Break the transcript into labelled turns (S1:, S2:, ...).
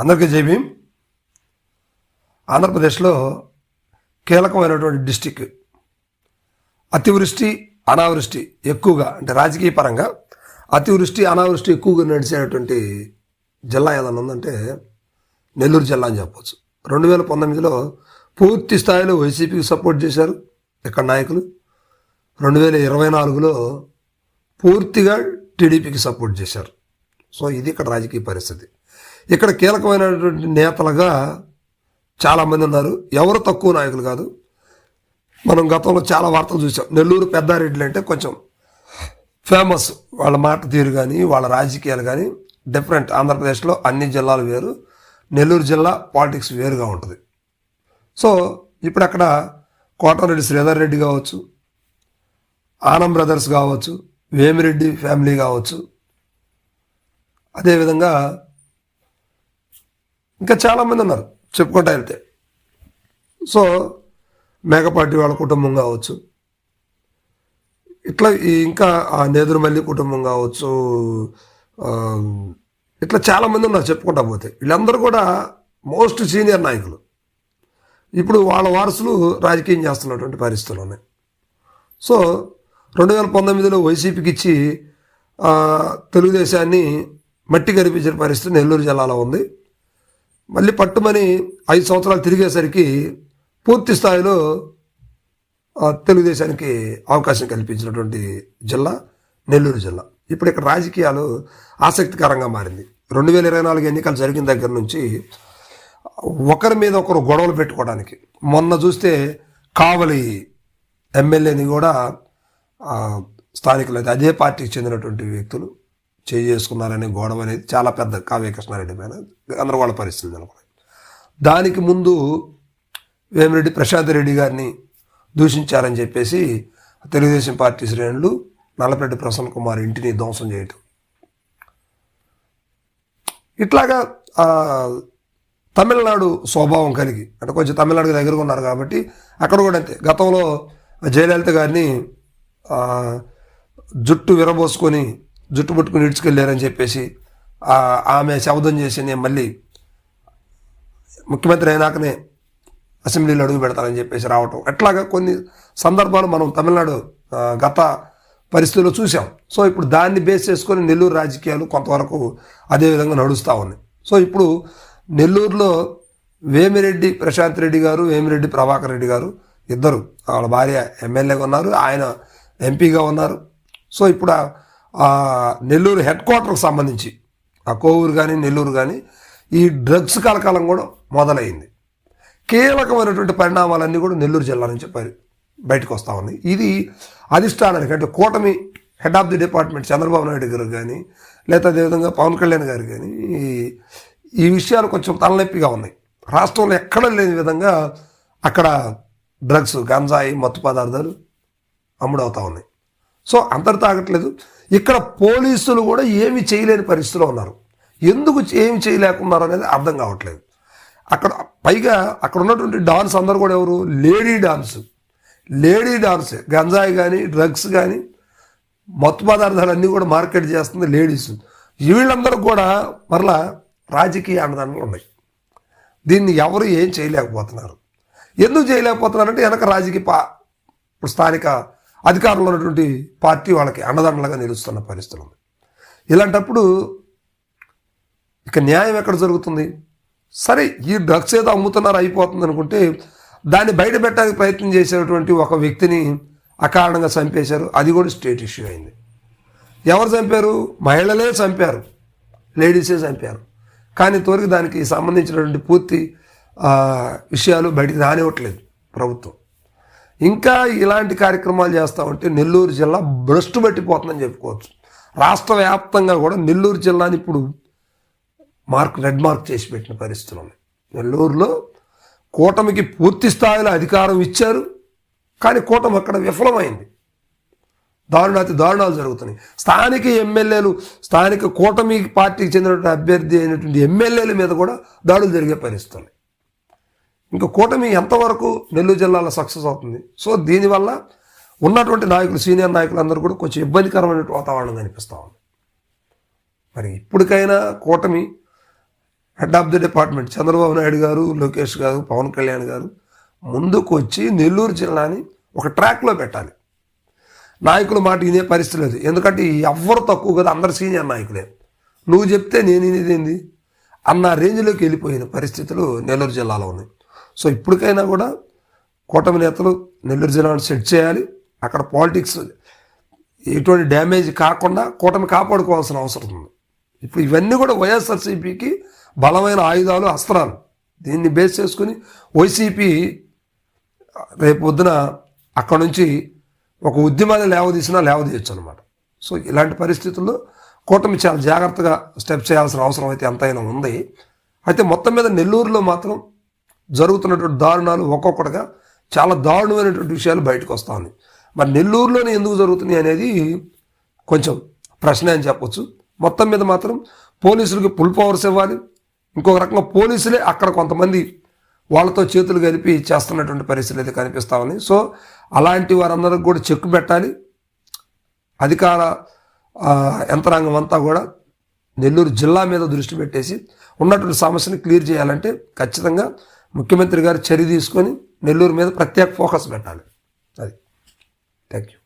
S1: అందరికీ జై భీమ్. ఆంధ్రప్రదేశ్లో కీలకమైనటువంటి డిస్టిక్. అతివృష్టి అనావృష్టి ఎక్కువగా అంటే రాజకీయ పరంగా అతివృష్టి అనావృష్టి ఎక్కువగా నడిచేటువంటి జిల్లా ఏదైనా ఉందంటే నెల్లూరు జిల్లా అని చెప్పవచ్చు రెండు వేల పంతొమ్మిదిలో పూర్తి స్థాయిలో వైసీపీకి సపోర్ట్ చేశారు ఇక్కడ నాయకులు. రెండు వేల ఇరవై నాలుగులో పూర్తిగా టీడీపీకి సపోర్ట్ చేశారు. సో ఇది ఇక్కడ రాజకీయ పరిస్థితి. ఇక్కడ కీలకమైనటువంటి నేతలుగా చాలామంది ఉన్నారు. ఎవరు తక్కువ నాయకులు కాదు. మనం గతంలో చాలా వార్తలు చూసాం నెల్లూరు పెద్దారెడ్డిలు అంటే కొంచెం ఫేమస్ వాళ్ళ మాట తీరు కానీ వాళ్ళ రాజకీయాలు కానీ డిఫరెంట్ ఆంధ్రప్రదేశ్లో అన్ని జిల్లాలు వేరు. నెల్లూరు జిల్లా పాలిటిక్స్ వేరుగా ఉంటుంది. సో ఇప్పుడు అక్కడ కోటరెడ్డి శ్రీధర్ రెడ్డి కావచ్చు ఆనం బ్రదర్స్ కావచ్చు వేమిరెడ్డి ఫ్యామిలీ కావచ్చు. అదేవిధంగా ఇంకా చాలామంది ఉన్నారు. చెప్పుకుంటా వెళ్తే. సో మేకపాటి వాళ్ళ కుటుంబం కావచ్చు. ఇట్లా ఇంకా ఆ నేదురుమల్లి కుటుంబం కావచ్చు ఇట్లా చాలామంది ఉన్నారు చెప్పుకుంటా పోతే. వీళ్ళందరూ కూడా మోస్ట్ సీనియర్ నాయకులు. ఇప్పుడు వాళ్ళ వారసులు రాజకీయం చేస్తున్నటువంటి పరిస్థితులు ఉన్నాయి. సో రెండు వేల పంతొమ్మిదిలో వైసీపీకి ఇచ్చి తెలుగుదేశాన్ని మట్టి కనిపించిన పరిస్థితి నెల్లూరు జిల్లాలో ఉంది. మళ్ళీ పట్టుమని ఐదు సంవత్సరాలు తిరిగేసరికి పూర్తి స్థాయిలో తెలుగుదేశానికి అవకాశం కల్పించినటువంటి జిల్లా నెల్లూరు జిల్లా. ఇప్పుడు ఇక్కడ రాజకీయాలు ఆసక్తికరంగా మారింది. రెండు వేల ఇరవై నాలుగు ఎన్నికలు జరిగిన దగ్గర నుంచి ఒకరి మీద ఒకరు గొడవలు పెట్టుకోవడానికి. మొన్న చూస్తే కావలి ఎమ్మెల్యేని కూడా స్థానికులు అయితే అదే పార్టీకి చెందినటువంటి వ్యక్తులు. చేసుకున్నారనే గోడం అనేది చాలా పెద్ద కావ్య కృష్ణారెడ్డి పైన గందరగోళ పరిస్థితి నెలకొంది దానికి ముందు వేమిరెడ్డి ప్రశాంత్ రెడ్డి గారిని దూషించారని చెప్పేసి తెలుగుదేశం పార్టీ శ్రేణులు నల్లపెడ్డి ప్రసన్న కుమార్ ఇంటిని ధ్వంసం చేయటం. ఇట్లాగా తమిళనాడు స్వభావం కలిగి అంటే కొంచెం తమిళనాడుకి దగ్గరగా ఉన్నారు కాబట్టి అక్కడ కూడా అంతే. గతంలో జయలలిత గారిని జుట్టు విరబోసుకొని జుట్టు పట్టుకుని ఇడ్చుకెళ్ళారని చెప్పేసి ఆమె శబ్దం చేసి నేను మళ్ళీ ముఖ్యమంత్రి అయినాకనే అసెంబ్లీలో అడుగు పెడతారని చెప్పేసి రావటం. అట్లాగా కొన్ని సందర్భాలు మనం తమిళనాడు గత పరిస్థితుల్లో చూసాం. సో ఇప్పుడు దాన్ని బేస్ చేసుకొని నెల్లూరు రాజకీయాలు కొంతవరకు అదే విధంగా నడుస్తూ ఉన్నాయి. సో ఇప్పుడు నెల్లూరులో వేమిరెడ్డి ప్రశాంత్ రెడ్డి గారు వేమిరెడ్డి ప్రభాకర్ రెడ్డి గారు ఇద్దరు. వాళ్ళ భార్య ఎమ్మెల్యేగా ఉన్నారు ఆయన ఎంపీగా ఉన్నారు. సో ఇప్పుడు నెల్లూరు హెడ్ క్వార్టర్కి సంబంధించి ఆ కోవూరు కానీ నెల్లూరు కానీ ఈ డ్రగ్స్ కలకాలం కూడా మొదలైంది. కీలకమైనటువంటి పరిణామాలన్నీ కూడా నెల్లూరు జిల్లా నుంచి బయటకు వస్తూ ఉన్నాయి. ఇది అధిష్టానానికి అంటే కూటమి head of the department Chandrababu Naidu garu కానీ లేదా అదేవిధంగా పవన్ కళ్యాణ్ గారు కానీ ఈ- ఈ విషయాలు కొంచెం తలనొప్పిగా ఉన్నాయి. రాష్ట్రంలో ఎక్కడ లేని విధంగా అక్కడ డ్రగ్స్ గంజాయి మత్తు పదార్థాలు అమ్ముడవుతూ ఉన్నాయి. సో అందరు తాగట్లేదు. ఇక్కడ పోలీసులు కూడా ఏమి చేయలేని పరిస్థితిలో ఉన్నారు. ఎందుకు ఏమి చేయలేకున్నారు అనేది అర్థం కావట్లేదు. అక్కడ పైగా అక్కడ ఉన్నటువంటి డాన్స్ అందరు కూడా ఎవరు? Lady dance. Lady dance. గంజాయి కానీ డ్రగ్స్ కానీ మత్తు పదార్థాలు అన్నీ కూడా మార్కెట్ చేస్తుంది లేడీస్. వీళ్ళందరూ కూడా మరలా రాజకీయ అండదండలు ఉన్నాయి. దీన్ని ఎవరు ఏం చేయలేకపోతున్నారు? ఎందుకు చేయలేకపోతున్నారంటే వెనక రాజకీయ ఇప్పుడు స్థానిక అధికారంలో ఉన్నటువంటి పార్టీ వాళ్ళకి అండదండలుగా నిలుస్తున్న పరిస్థితి ఉంది. ఇలాంటప్పుడు ఇక న్యాయం ఎక్కడ జరుగుతుంది? సరే ఈ డ్రగ్స్ ఏదో అమ్ముతున్నారు అయిపోతుంది అనుకుంటే దాన్ని బయట పెట్టడానికి ప్రయత్నం చేసేటువంటి ఒక వ్యక్తిని అకారణంగా చంపేశారు. అది కూడా స్టేట్ ఇష్యూ అయింది. ఎవరు చంపారు? మహిళలే చంపారు. లేడీసే చంపారు. కానీ తోరికి దానికి సంబంధించినటువంటి పూర్తి విషయాలు బయటికి రానివ్వట్లేదు ప్రభుత్వం. ఇంకా ఇలాంటి కార్యక్రమాలు చేస్తూ ఉంటే నెల్లూరు జిల్లా భ్రష్టు పట్టిపోతుందని చెప్పుకోవచ్చు. రాష్ట్ర వ్యాప్తంగా కూడా నెల్లూరు జిల్లాని ఇప్పుడు మార్క్ రెడ్ మార్క్ చేసి పెట్టిన పరిస్థితులు ఉన్నాయి. నెల్లూరులో కూటమికి పూర్తి స్థాయిలో అధికారం ఇచ్చారు కానీ కూటమి అక్కడ విఫలమైంది. దారుణాతి దారుణాలు జరుగుతున్నాయి. స్థానిక ఎమ్మెల్యేలు స్థానిక కూటమి పార్టీకి చెందినటువంటి అభ్యర్థి అయినటువంటి ఎమ్మెల్యేల మీద కూడా దాడులు జరిగే పరిస్థితులు ఇంకా కూటమి ఎంతవరకు నెల్లూరు జిల్లాలో సక్సెస్ అవుతుంది? సో దీనివల్ల ఉన్నటువంటి నాయకులు సీనియర్ నాయకులు అందరూ కూడా కొంచెం ఇబ్బందికరమైన వాతావరణం కనిపిస్తూ ఉంది. మరి ఇప్పటికైనా కూటమి head of the department Chandrababu Naidu garu Lokesh garu Pawan Kalyan గారు ముందుకు వచ్చి నెల్లూరు జిల్లాని ఒక ట్రాక్లో పెట్టాలి. నాయకుల మాట వినే పరిస్థితి లేదు. ఎందుకంటే ఎవ్వరు తక్కువ కదా అందరు సీనియర్ నాయకులే. నువ్వు చెప్తే నేను వినేదేంది అన్న రేంజ్లోకి వెళ్ళిపోయిన పరిస్థితులు నెల్లూరు జిల్లాలో ఉన్నాయి. సో ఇప్పటికైనా కూడా కూటమి నేతలు నెల్లూరు జిల్లాను సెట్ చేయాలి. అక్కడ పాలిటిక్స్ ఎటువంటి డ్యామేజ్ కాకుండా కూటమి కాపాడుకోవాల్సిన అవసరం ఉంది. ఇప్పుడు ఇవన్నీ కూడా వైఎస్ఆర్సీపీకి బలమైన ఆయుధాలు అస్త్రాలు. దీన్ని బేస్ చేసుకుని వైసీపీ రేపు పొద్దున అక్కడ నుంచి ఒక ఉద్యమాన్ని లేవదీసినా లేవదీయచ్చు అనమాట సో ఇలాంటి పరిస్థితుల్లో కూటమి చాలా జాగ్రత్తగా స్టెప్ చేయాల్సిన అవసరం అయితే ఎంతైనా ఉంది. అయితే మొత్తం మీద నెల్లూరులో మాత్రం జరుగుతున్నటువంటి దారుణాలు ఒక్కొక్కటిగా చాలా దారుణమైనటువంటి విషయాలు బయటకు వస్తూ ఉన్నాయి. మరి నెల్లూరులోనే ఎందుకు జరుగుతున్నాయి అనేది కొంచెం ప్రశ్న అని చెప్పొచ్చు. మొత్తం మీద మాత్రం పోలీసులకు ఫుల్ పవర్స్ ఇవ్వాలి. ఇంకొక రకంగా పోలీసులే అక్కడ కొంతమంది వాళ్ళతో చేతులు కలిపి చేస్తున్నటువంటి పరిస్థితులు అయితే కనిపిస్తూ ఉన్నాయి. సో అలాంటి వారందరికి కూడా చెక్కు పెట్టాలి. అధికార యంత్రాంగం అంతా కూడా నెల్లూరు జిల్లా మీద దృష్టి పెట్టేసి ఉన్నటువంటి సమస్యను క్లియర్ చేయాలంటే ఖచ్చితంగా ముఖ్యమంత్రి గారు చర్య తీసుకొని నెల్లూరు మీద ప్రత్యేక ఫోకస్ పెట్టాలి. అది. Thank you